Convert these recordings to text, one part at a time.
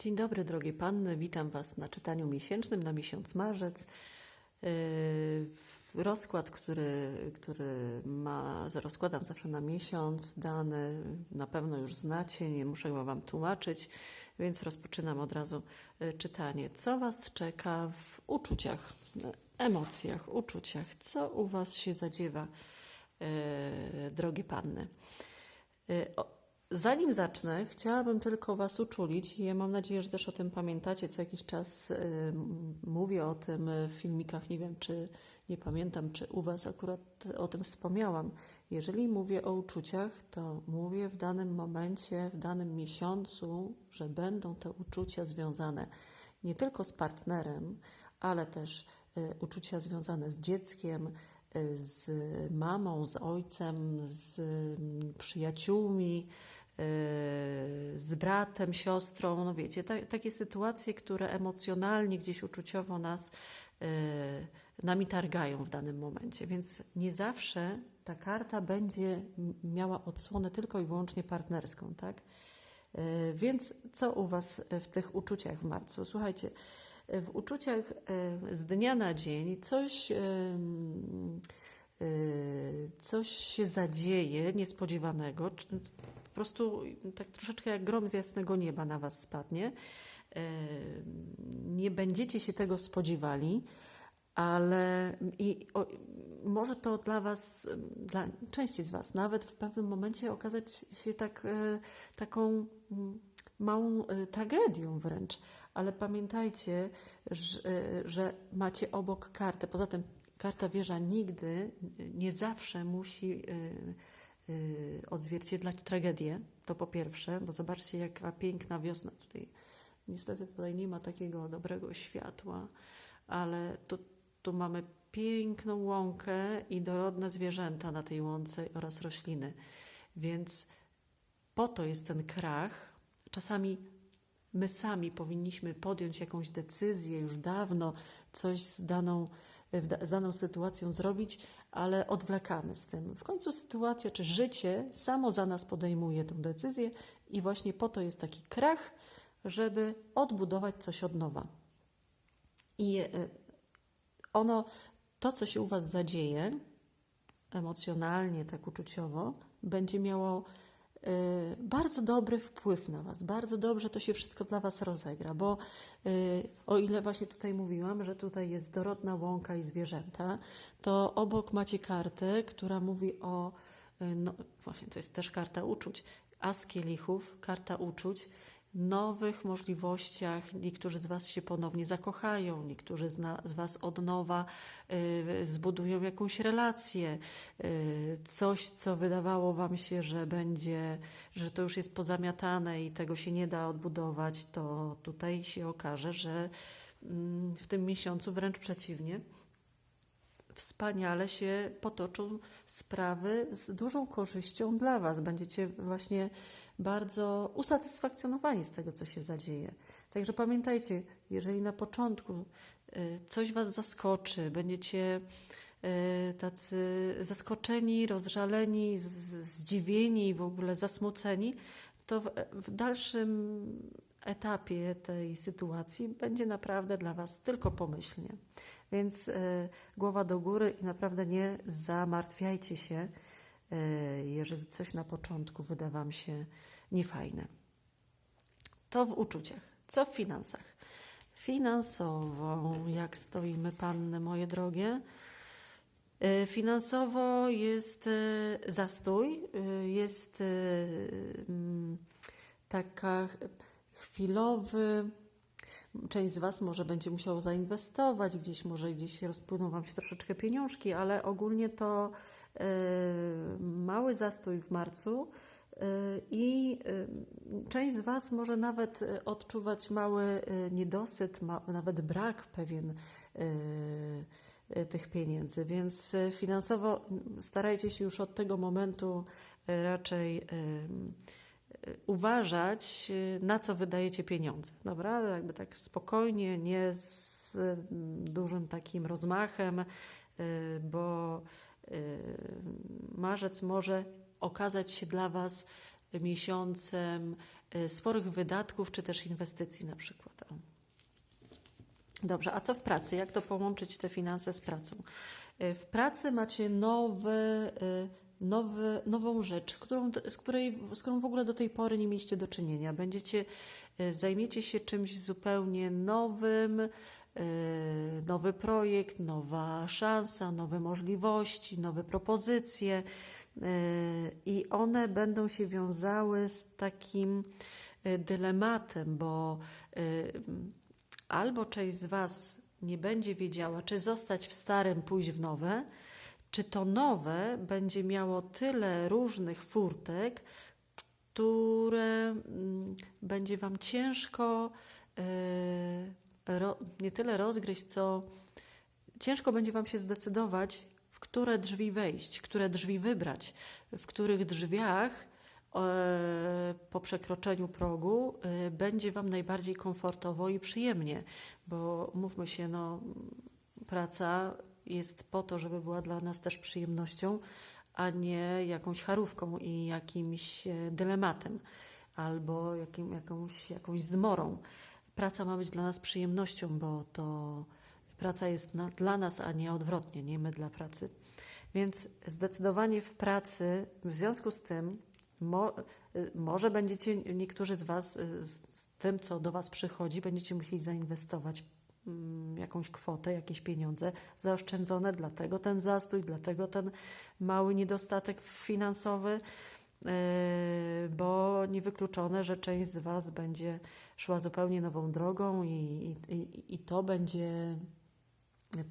Dzień dobry, drogie panny. Witam Was na czytaniu miesięcznym na miesiąc marzec. Yy, Rozkład, który, który ma, rozkładam zawsze na miesiąc, dany na pewno już znacie, nie muszę go Wam tłumaczyć, więc rozpoczynam od razu yy, czytanie. Co Was czeka w uczuciach, emocjach, uczuciach? Co u Was się zadziewa, yy, drogie panny? Zanim zacznę, chciałabym tylko Was uczulić i ja mam nadzieję, że też o tym pamiętacie. Co jakiś czas y, mówię o tym w filmikach. Nie wiem, czy nie pamiętam, czy u Was akurat o tym wspomniałam. Jeżeli mówię o uczuciach, to mówię w danym momencie, w danym miesiącu, że będą te uczucia związane nie tylko z partnerem, ale też y, uczucia związane z dzieckiem, y, z mamą, z ojcem, z przyjaciółmi, z bratem, siostrą. No wiecie, ta, takie sytuacje, które emocjonalnie, gdzieś uczuciowo nas y, nami targają w danym momencie. Więc nie zawsze ta karta będzie miała odsłonę tylko i wyłącznie partnerską, tak? Y, Więc co u Was w tych uczuciach w marcu? Słuchajcie, y, w uczuciach y, z dnia na dzień coś, y, coś się zadzieje niespodziewanego, po prostu tak troszeczkę jak grom z jasnego nieba na Was spadnie. Y, Nie będziecie się tego spodziewali, ale i, o, może to dla Was, dla części z Was, nawet w pewnym momencie okazać się tak, e, taką mm, małą e, tragedią wręcz. Ale pamiętajcie, że, e, że macie obok kartę. Poza tym karta wieża nigdy, nie zawsze musi e, e, odzwierciedlać tragedię. To po pierwsze, bo zobaczcie, jaka piękna wiosna tutaj. Niestety tutaj nie ma takiego dobrego światła, ale tu, tu mamy piękną łąkę i dorodne zwierzęta na tej łące oraz rośliny. Więc po to jest ten krach. Czasami my sami powinniśmy podjąć jakąś decyzję już dawno, coś z daną, z daną sytuacją zrobić, ale odwlekamy z tym. W końcu sytuacja czy życie samo za nas podejmuje tę decyzję i właśnie po to jest taki krach, żeby odbudować coś od nowa. I e, ono, to co się u Was zadzieje, emocjonalnie, tak uczuciowo, będzie miało bardzo dobry wpływ na Was. Bardzo dobrze to się wszystko dla Was rozegra, bo e, o ile właśnie tutaj mówiłam, że tutaj jest dorodna łąka i zwierzęta, to obok macie kartę, która mówi o, e, no właśnie to jest też karta uczuć, as kielichów, karta uczuć, nowych możliwościach. Niektórzy z Was się ponownie zakochają, niektórzy z, z Was od nowa y, zbudują jakąś relację, y, coś, co wydawało Wam się, że będzie, że to już jest pozamiatane i tego się nie da odbudować, to tutaj się okaże, że mm, w tym miesiącu wręcz przeciwnie wspaniale się potoczą sprawy z dużą korzyścią dla Was. Będziecie właśnie bardzo usatysfakcjonowani z tego, co się zadzieje. Także pamiętajcie, jeżeli na początku y, coś Was zaskoczy, będziecie y, tacy zaskoczeni, rozżaleni, zdziwieni, w ogóle zasmuceni, to w dalszym etapie tej sytuacji będzie naprawdę dla Was tylko pomyślnie. Więc y, głowa do góry i naprawdę nie zamartwiajcie się, y, jeżeli coś na początku wyda Wam się niefajne. To w uczuciach. Co w finansach? Finansowo, jak stoimy, panny moje drogie? Y, Finansowo jest zastój, jest taka ch- chwilowy. Część z Was może będzie musiało zainwestować, gdzieś może gdzieś rozpłyną Wam się troszeczkę pieniążki, ale ogólnie to y, mały zastój w marcu y, i y, część z Was może nawet odczuwać mały niedosyt, nawet brak pewien tych pieniędzy, więc finansowo starajcie się już od tego momentu raczej uważać, y, na co wydajecie pieniądze. Dobra, jakby tak spokojnie, nie z dużym takim rozmachem, y, bo y, marzec może okazać się dla Was miesiącem sporych wydatków czy też inwestycji na przykład. Dobrze, a co w pracy? Jak to połączyć te finanse z pracą? W pracy macie nowy, nowy, nową rzecz, z którą, z, której, z którą w ogóle do tej pory nie mieliście do czynienia. Będziecie, y, zajmiecie się czymś zupełnie nowym, y, nowy projekt, nowa szansa, nowe możliwości, nowe propozycje y, i one będą się wiązały z takim dylematem, bo albo część z Was nie będzie wiedziała, czy zostać w starym, pójść w nowe, czy to nowe będzie miało tyle różnych furtek, które mm, będzie Wam ciężko e, nie tyle rozgryźć, co ciężko będzie Wam się zdecydować, w które drzwi wejść, które drzwi wybrać, w których drzwiach e, po przekroczeniu progu e, będzie Wam najbardziej komfortowo i przyjemnie, bo mówmy się, no, praca jest po to, żeby była dla nas też przyjemnością, a nie jakąś charówką i jakimś e, dylematem albo jakim, jakąś, jakąś zmorą. Praca ma być dla nas przyjemnością, bo to praca jest na, dla nas, a nie odwrotnie, nie my dla pracy. Więc zdecydowanie w pracy, w związku z tym, mo, y, może będziecie, niektórzy z Was, y, z, z tym, co do Was przychodzi, będziecie musieli zainwestować jakąś kwotę, jakieś pieniądze zaoszczędzone, dlatego ten zastój, dlatego ten mały niedostatek finansowy, yy, bo niewykluczone, że część z Was będzie szła zupełnie nową drogą i, i, i, to będzie, yy,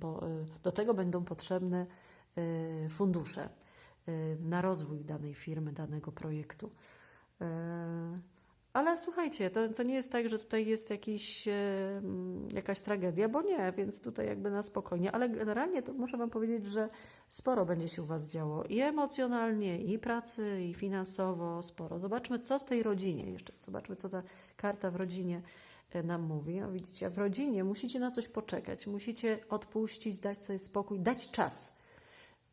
do tego będą potrzebne yy, fundusze na rozwój danej firmy, danego projektu. Ale słuchajcie, to, to nie jest tak, że tutaj jest jakiś, e, jakaś tragedia, bo nie, więc tutaj jakby na spokojnie. Ale generalnie to muszę Wam powiedzieć, że sporo będzie się u Was działo i emocjonalnie, i pracy, i finansowo sporo. Zobaczmy, co w tej rodzinie jeszcze, zobaczmy, co ta karta w rodzinie e, nam mówi. No, widzicie, w rodzinie musicie na coś poczekać, musicie odpuścić, dać sobie spokój, dać czas.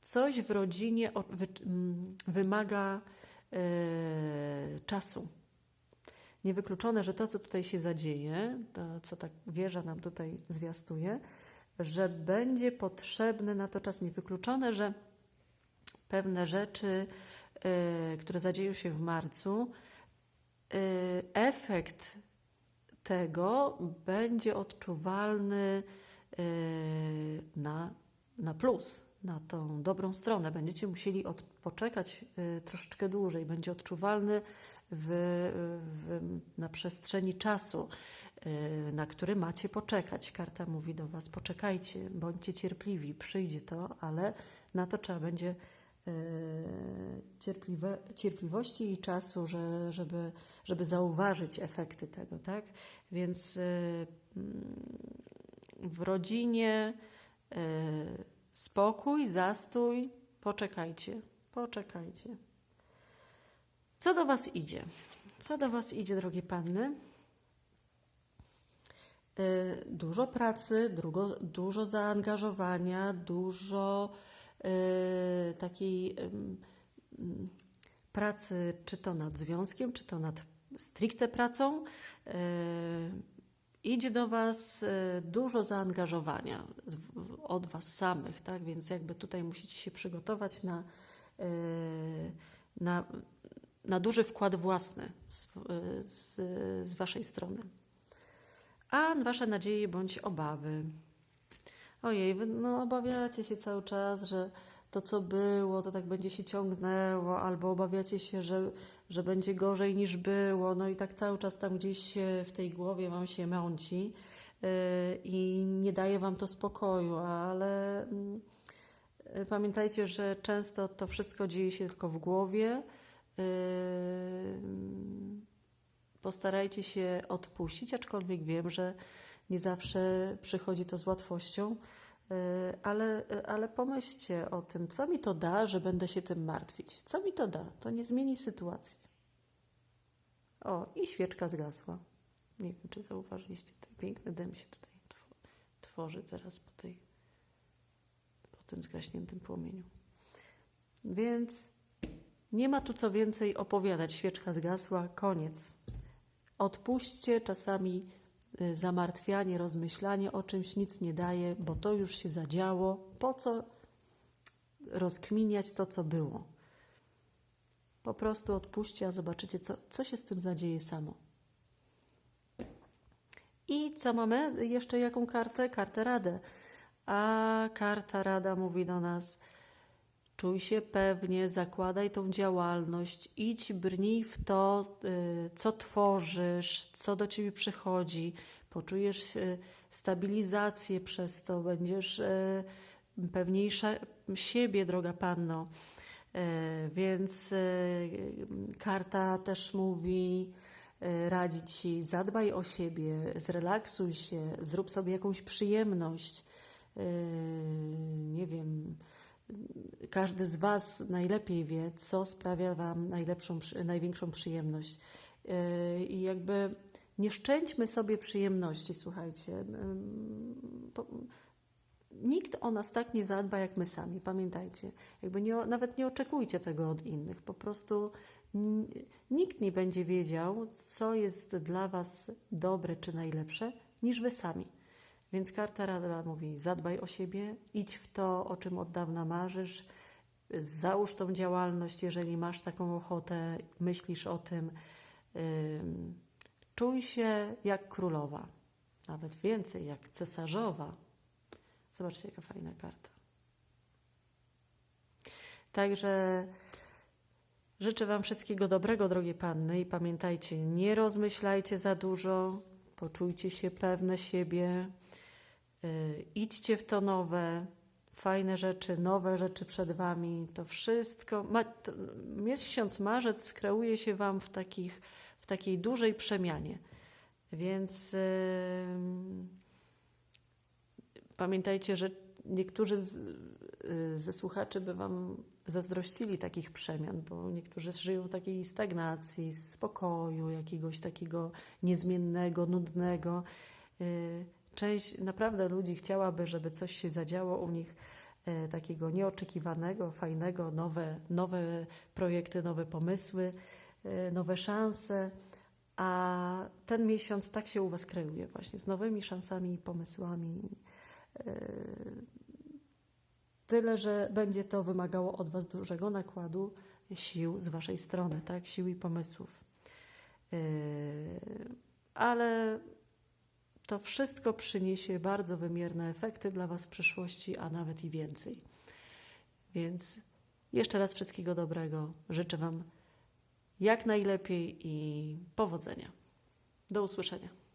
Coś w rodzinie mm, wymaga e, czasu. Niewykluczone, że to, co tutaj się zadzieje, to, co tak wieża nam tutaj zwiastuje, że będzie potrzebny na to czas. Niewykluczone, że pewne rzeczy, y, które zadzieją się w marcu, y, efekt tego będzie odczuwalny y, na, na plus, na tą dobrą stronę. Będziecie musieli od, poczekać y, troszeczkę dłużej. Będzie odczuwalny w, w, na przestrzeni czasu, y, na który macie poczekać. Karta mówi do Was: poczekajcie, bądźcie cierpliwi, przyjdzie to, ale na to trzeba będzie y, cierpliwe, cierpliwości i czasu, że, żeby, żeby zauważyć efekty tego, tak? Więc y, mm, w rodzinie spokój, zastój, poczekajcie, poczekajcie. Co do Was idzie? Co do Was idzie, drogie panny? Y, Dużo pracy, dużo, dużo zaangażowania, dużo y, takiej ym, pracy, czy to nad związkiem, czy to nad stricte pracą. Y, Idzie do Was dużo zaangażowania od Was samych, tak? Więc jakby tutaj musicie się przygotować na, na, na duży wkład własny z, z, z Waszej strony. A Wasze nadzieje bądź obawy. Ojej, no, obawiacie się cały czas, że to, co było, to tak będzie się ciągnęło, albo obawiacie się, że, że będzie gorzej niż było. No i tak cały czas tam gdzieś w tej głowie Wam się mąci yy, i nie daje Wam to spokoju, ale mm, yy, pamiętajcie, że często to wszystko dzieje się tylko w głowie. Yy, postarajcie się odpuścić, aczkolwiek wiem, że nie zawsze przychodzi to z łatwością, y, ale, ale pomyślcie o tym, co mi to da, że będę się tym martwić. Co mi to da? To nie zmieni sytuacji. O, i świeczka zgasła. Nie wiem, czy zauważyliście, ten piękny dym się tutaj tw- tworzy teraz po, tej, po tym zgaśniętym płomieniu. Więc nie ma tu co więcej opowiadać. Świeczka zgasła, koniec. Odpuśćcie czasami y, zamartwianie, rozmyślanie o czymś nic nie daje, bo to już się zadziało. Po co rozkminiać to, co było? Po prostu odpuśćcie, a zobaczycie, co, co się z tym zadzieje samo. I co mamy? Jeszcze jaką kartę? Kartę Radę. A karta Rada mówi do nas: czuj się pewnie, zakładaj tą działalność, idź, brnij w to, y, co tworzysz, co do ciebie przychodzi. Poczujesz y, stabilizację przez to, będziesz y, pewniejsza siebie, droga panno. Więc karta też mówi, radzi ci, zadbaj o siebie, zrelaksuj się, zrób sobie jakąś przyjemność. Nie wiem, każdy z Was najlepiej wie, co sprawia Wam najlepszą, największą przyjemność. Yy, I jakby nie szczęćmy sobie przyjemności, słuchajcie. Po- Nikt o nas tak nie zadba jak my sami, pamiętajcie. Jakby nie, nawet nie oczekujcie tego od innych. Po prostu nikt nie będzie wiedział, co jest dla Was dobre czy najlepsze, niż Wy sami. Więc karta rada mówi: zadbaj o siebie, idź w to, o czym od dawna marzysz, załóż tą działalność, jeżeli masz taką ochotę, myślisz o tym. Ym, Czuj się jak królowa, nawet więcej, jak cesarzowa. Zobaczcie, jaka fajna karta. Także życzę Wam wszystkiego dobrego, drogie panny, i pamiętajcie, nie rozmyślajcie za dużo, poczujcie się pewne siebie, idźcie w to nowe, fajne rzeczy, nowe rzeczy przed Wami. To wszystko. Ma, to, miesiąc marzec kreuje się Wam w, takich, w takiej dużej przemianie. Więc yy, pamiętajcie, że niektórzy z, yy, ze słuchaczy by Wam zazdrościli takich przemian, bo niektórzy żyją w takiej stagnacji, spokoju, jakiegoś takiego niezmiennego, nudnego. Yy, Część naprawdę ludzi chciałaby, żeby coś się zadziało u nich e, takiego nieoczekiwanego, fajnego, nowe, nowe projekty, nowe pomysły, e, nowe szanse. A ten miesiąc tak się u Was kreuje, właśnie z nowymi szansami i pomysłami. E, Tyle, że będzie to wymagało od Was dużego nakładu sił z Waszej strony, tak? Sił i pomysłów. Ale to wszystko przyniesie bardzo wymierne efekty dla Was w przyszłości, a nawet i więcej. Więc jeszcze raz wszystkiego dobrego. Życzę Wam jak najlepiej i powodzenia. Do usłyszenia.